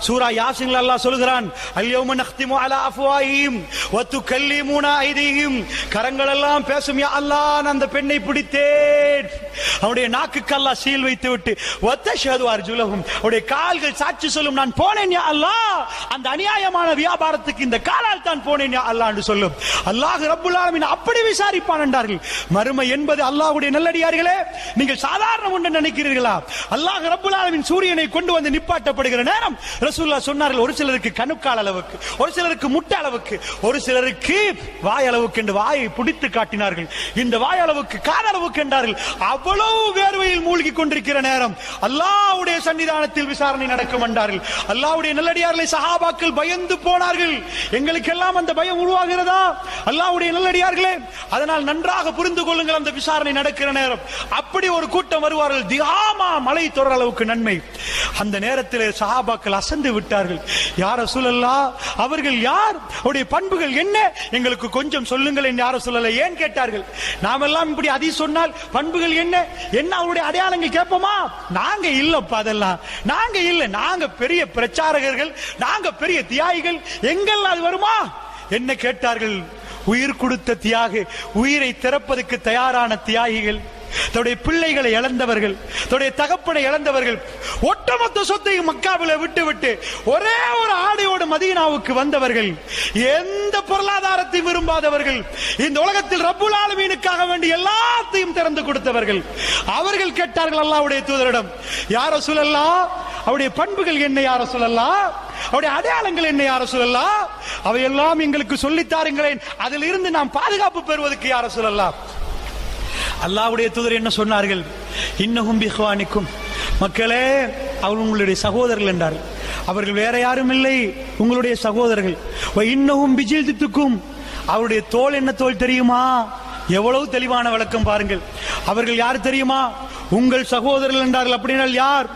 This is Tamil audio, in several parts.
சூரா யாசின்ல அல்லாஹ் சொல்கிறான் அல்யோம நக்திமு அலா அஃப்வாஹிம் வ துகல்லிமுனா ஐதீஹிம். கரங்கள் எல்லாம் பேசும் யா அல்லாஹ் அந்த பெண்ணை பிடித்தேன். அவருடைய நாக்குக்கு அல்லாஹ் சீல் வைத்து விட்டு ஒத்த வத்தஷஹது அர்ஜுலஹும் அவருடைய கால்கள் சாட்சி சொல்லும் நான் போனேன் அல்லா அந்த அநியாயமான வியாபாரத்துக்கு இந்த காலால் தான் போனேன் அல்லா என்று சொல்லும். அல்லாஹ் ரப்புல் ஆலமீன் அப்படி விசாரிப்பான் என்றார்கள். மறுமை என்பது அல்லாஹுடைய நல்லடியார்களே நீங்கள் சாதாரண ஒன்று நினைக்கிறீர்களா? அல்லாஹ் ரப்புல் ஆலமீன் சூரியனை கொண்டு வந்து நிப்பாட்டப்படுகிற நேரம் ரசூல்லா சொன்னார்கள் ஒரு சிலருக்கு கணுக்கால் அளவுக்கு ஒரு சிலருக்கு முட்டை அளவுக்கு ஒரு சிலருக்கு வாய் அளவுக்கு என்று வாயை பிடித்து காட்டினார்கள். இந்த வாய் அளவுக்கு காதளவுக்கு என்றார்கள். அவ்வளவு வேர்வையில் மூழ்கி கொண்டிருக்கிற நேரம் அல்லாவுடைய சன்னிதானத்தில் விசாரணை நடக்கும் என்றார்கள். அல்லாவுடைய நல்லடியார்களை சஹாபாக்கள் பயந்து போனார்கள். எங்களுக்கெல்லாம் அந்த பயம் உருவாகிறதா? அல்லாவுடைய நல்லடியார்களே அதனால் நன்றாக புரிந்து கொள்ளுங்கள் அந்த விசாரணை நடக்கிற நேரம். அப்படி ஒரு கூட்டம் வருவார்கள். திகாமா மலை தொடர் அளவுக்கு நன்மை. அந்த நேரத்தில் சஹாபாக்கள் அசந்து விட்டார்கள். யார சூழல்லா அவர்கள் யார்? அவருடைய பண்புகள் என்ன? எங்களுக்கு கொஞ்சம் சொல்லுங்கள் யார சொல்லல ஏன் கேட்டார்கள். நாமெல்லாம் இப்படி அதி சொன்னால் பண்புகள் என்ன? என்ன? அவருடைய அடையாளங்கள் கேட்போமா? நாங்க இல்லப்பா அதெல்லாம். நாங்க இல்ல நாங்க பெரிய பிரச்சாரகர்கள் நாங்க பெரிய தியாகிகள். எங்கள் அது வருமா? என்ன கேட்டார்கள்? உயிர் கொடுத்த தியாகு உயிரை திறப்பதற்கு தயாரான தியாகிகள். தன்னுடைய பிள்ளைகளை இழந்தவர்கள் தன்னுடைய தகப்பனை இழந்தவர்கள் ஒட்டுமொத்த சொத்தையும் மக்காவில விட்டு விட்டு ஒரே ஒரு ஆடையோடு மதீனாவுக்கு வந்தவர்கள் எந்த பொருளாதாரத்தையும் விரும்பாதவர்கள் இந்த உலகத்தில் ரப்புல் ஆலமீனுக்காக வேண்டி எல்லாத்தையும் திறந்து கொடுத்தவர்கள். அவர்கள் கேட்டார்கள் அல்லாவுடைய தூதரிடம் யார சொல்லலாம் அவருடைய பண்புகள் என்ன யார சொல்லலாம் அவருடைய அடையாளங்கள் என்ன யார சொல்லலாம் அவையெல்லாம் எங்களுக்கு சொல்லித் தாருங்களேன். நாம் பாதுகாப்பு பெறுவதற்கு யார சொல்லலாம் அல்லாவுடைய தூதர் என்ன சொன்னார்கள்? இன்னகும் பிஹ்வானிக்கும். மக்களே அவர் உங்களுடைய சகோதரர்கள் என்றார். அவர்கள் வேற யாரும் இல்லை உங்களுடைய சகோதரர்கள். இன்னகும் பிஜில்தித்துக்கும். அவருடைய தோல் என்ன தோல் தெரியுமா? எவ்வளவு தெளிவான விளக்கம் பாருங்கள். அவர்கள் யார் தெரியுமா? உங்கள் சகோதரர்கள் என்றார்கள். அப்படின்னால் யார்?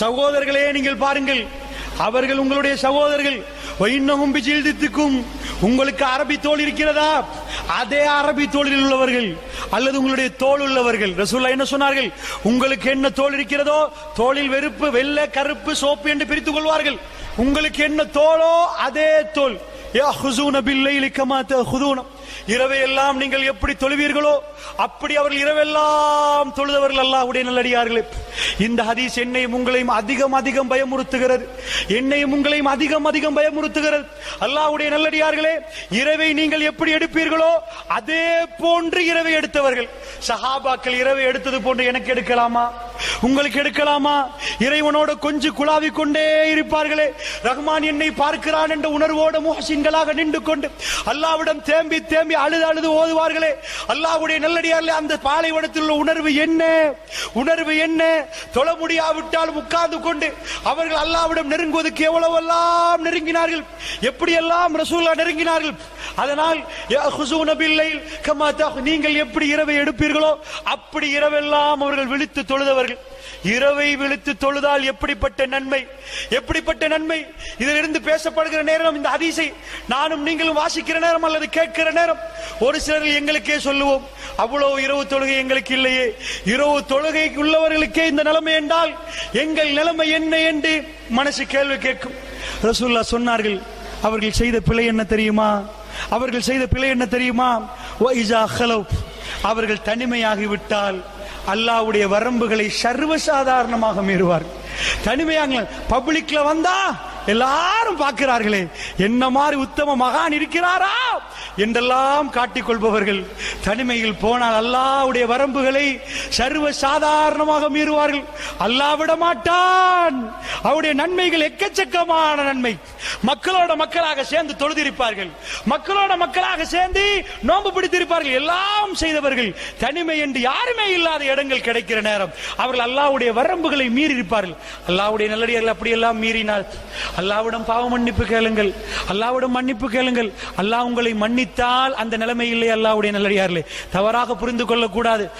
சகோதரர்களே நீங்கள் பாருங்கள். அவர்கள் உங்களுடைய சகோதரர்கள். வைன்னகும் பிஜில்தித்துக்கும். உங்களுக்கு அரபி தோல் இருக்கிறதா? அதே அரபி தோளில் உள்ளவர்கள். அல்லது உங்களுடைய தோல் உள்ளவர்கள் ரசூல்லா என்ன சொன்னார்கள்? உங்களுக்கு என்ன தோல் இருக்கிறதோ தோளில் வெறுப்பு வெள்ளை கருப்பு சோப்பு என்று பிரித்துக் கொள்வார்கள். உங்களுக்கு என்ன தோளோ அதே தோல். ஏ ஹுசூன பில்லை இலிக்கமாத்த ஹுதூனம் இரவையெல்லாம் நீங்கள் எப்படி தொழுவீர்களோ அப்படி அவர்கள் இரவெல்லாம் தொழுதவர்கள் அல்லாஹ்வுடைய நல்லடியார்களே. இந்த ஹதீஸ் என்னையும் உங்களையும் அதிகம் அதிகம் பயமுறுத்துகிறது. என்னையும் உங்களையும் அதிகம் அதிகம் பயமுறுத்துகிறது. அல்லாஹுடைய நல்லடியார்களே இரவை நீங்கள் எப்படி எடுப்பீர்களோ அதே போன்று இரவை எடுத்தவர்கள். சஹாபாக்கள் இரவை எடுத்தது போன்று எனக்கு எடுக்கலாமா? உங்களுக்கு எடுக்கலாமா? இறைவனோட கொஞ்சி குழாவி கொண்டே இருப்பார்களே. ரஹ்மான் என்னை பார்க்கிறான் என்ற உணர்வோட முஹசின்களாக நின்று கொண்டு அல்லாவிடம் தேம்பி தேம்பி அழுது அழுது ஓதுவார்களே. அல்லாவுடைய நல்லடியாரில் அந்த பாலைவனத்தில் உள்ள உணர்வு என்ன? உணர்வு என்ன? தொழ முடியாவிட்டால் உட்கார்ந்து கொண்டு அவர்கள் அல்லாவிடம் நெருங்குவதற்கு எவ்வளவெல்லாம் நெருங்கினார்கள்? எப்படியெல்லாம் ரசூல்லா நெருங்கினார்கள்? அதனால் நீங்கள் எப்படி இரவை எடுப்பீர்களோ அப்படி இரவெல்லாம் அவர்கள் விழித்து தொழுதவர்கள் சொல்லுகிறார் இரவை விழுத்து தொழுதால் எப்படிப்பட்ட நன்மை? எப்படிப்பட்ட நன்மை? இதில் இருந்து பேசப்படுகிற நேரம் இந்த அதிசை நானும் நீங்களும் வாசிக்கிற நேரம் அல்லது கேட்கிற நேரம் ஒரு சிலர் எங்களுக்கே சொல்லுவோம் அவ்வளவு இரவு தொழுகை எங்களுக்கு இல்லையே. இரவு தொழுகை உள்ளவர்களுக்கே இந்த நிலைமை என்றால் எங்கள் நிலைமை என்ன என்று மனசு கேள்வி கேட்கும். ரசூல்லா சொன்னார்கள் அவர்கள் செய்த பிழை என்ன தெரியுமா? அவர்கள் செய்த பிழை என்ன தெரியுமா? அவர்கள் தனிமையாகிவிட்டால் அல்லாவுடைய அல்லாஹ்வுடைய வரம்புகளை சர்வசாதாரணமாக மீறுவார் தனிமையாங்க பப்ளிக்ல வந்தா எல்லாரும் பார்க்கிறார்களே என்ன மாதிரி உத்தம மகான் இருக்கிறாரா? என்றெல்லாம் காட்டிக் கொள்பவர்கள் தனிமையில் போனால் அல்லாவுடைய வரம்புகளை சர்வ சாதாரணமாக மீறுவார்கள். அல்லாஹ் விட மாட்டான் அவருடைய நன்மைகள் எக்கச்சக்கமான நன்மை. மக்களோட மக்களாக சேர்ந்து தொழுதிருப்பார்கள். மக்களோட மக்களாக சேர்ந்து நோன்பு பிடித்திருப்பார்கள். எல்லாம் செய்தவர்கள் தனிமை என்று யாருமே இல்லாத இடங்கள் கிடைக்கிற நேரம். அவர்கள் அல்லாவுடைய வரம்புகளை மீறி இருப்பார்கள் அல்லாவுடைய நல்லடியார்கள் அப்படியெல்லாம் மீறினால் அல்லாவிடம் பாவ மன்னிப்பு கேளுங்கள். அல்லாவிடம் மன்னிப்பு கேளுங்கள். அல்லாஹ் உங்களை மன்னித்தால் அந்த நிலைமை இல்லை அல்லாவுடைய நல்லடியார்களே. தவறாக புரிந்து கொள்ளக்கூடாது.